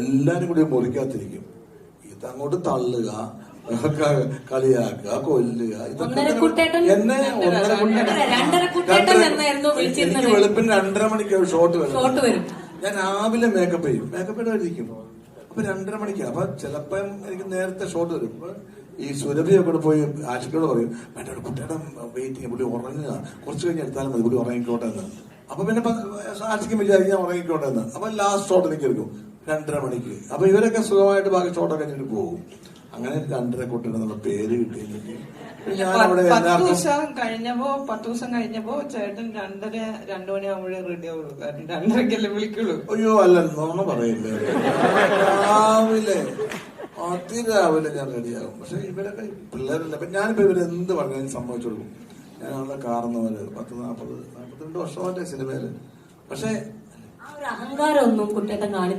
എല്ലാരും കൂടി മുറിക്കാത്തിരിക്കും അങ്ങോട്ട് തള്ളുക കളിയാക്കുക കൊല്ലുക എന്നെ എനിക്ക് വെളുപ്പിന് രണ്ടര മണിക്ക് ഷോട്ട് വരും. ഞാൻ രാവിലെ മേക്കപ്പ് ചെയ്യും. മേക്കപ്പ് ഇടാതിരിക്കും അപ്പൊ രണ്ടര മണിക്ക്. അപ്പൊ ചിലപ്പം എനിക്ക് നേരത്തെ ഷോട്ട് വരും. ഈ സുരഭിയൊക്കെ പോയി ആശിക്കോട് പറയും വേണ്ട കുട്ടിയുടെ വെയിറ്റിംഗ് പുള്ളി ഉറങ്ങുക. കുറച്ച് കഴിഞ്ഞ് എടുത്താലും മതി. പുള്ളി ഉറങ്ങിക്കോട്ടെ എന്ന്. അപ്പൊ പിന്നെ ആശിക്കും വിചാരിക്കും ഞാൻ ഉറങ്ങിക്കോട്ടെ എന്ന്. അപ്പൊ ലാസ്റ്റ് ഷോട്ട് എനിക്ക് എടുക്കും. രണ്ടര മണിക്ക്. അപ്പൊ ഇവരൊക്കെ സുഖമായിട്ട് ബാക്കി ഷോട്ടൊക്കെ കഴിഞ്ഞിട്ട് പോകും. അങ്ങനെ രണ്ടര കുട്ടികൾ എന്നുള്ള പേര് കിട്ടി എനിക്ക് ഞാൻ അവിടെ പത്ത് ദിവസം കഴിഞ്ഞപ്പോ പത്ത് ദിവസം കഴിഞ്ഞപ്പോ ചേട്ടൻ രണ്ടര രണ്ടു മണിയാകുമ്പോഴേ റെഡി ആവുള്ളൂ. കാരണം രണ്ടരക്കല്ലേ വിളിക്കുള്ളൂ. അയ്യോ അല്ല നോണ പറയില്ലേ. രാവിലെ അതിരാവിലെ ഞാൻ റെഡിയാകും പക്ഷെ ഇവരൊക്കെ പിള്ളേരല്ല. അപ്പൊ ഞാനിപ്പോ ഇവരെ എന്ത് പറഞ്ഞാലും സംഭവിച്ചോളൂ കൊടുക്കും ഞാൻ അവളുടെ കാർന്നവര് പത്ത് നാപ്പത് നാപ്പത്തിരണ്ട് വർഷമായിട്ട് സിനിമയിൽ പക്ഷെ ഒരു അഹങ്കാരം ഒന്നും കുട്ടേട്ടൻ അഹങ്കാരം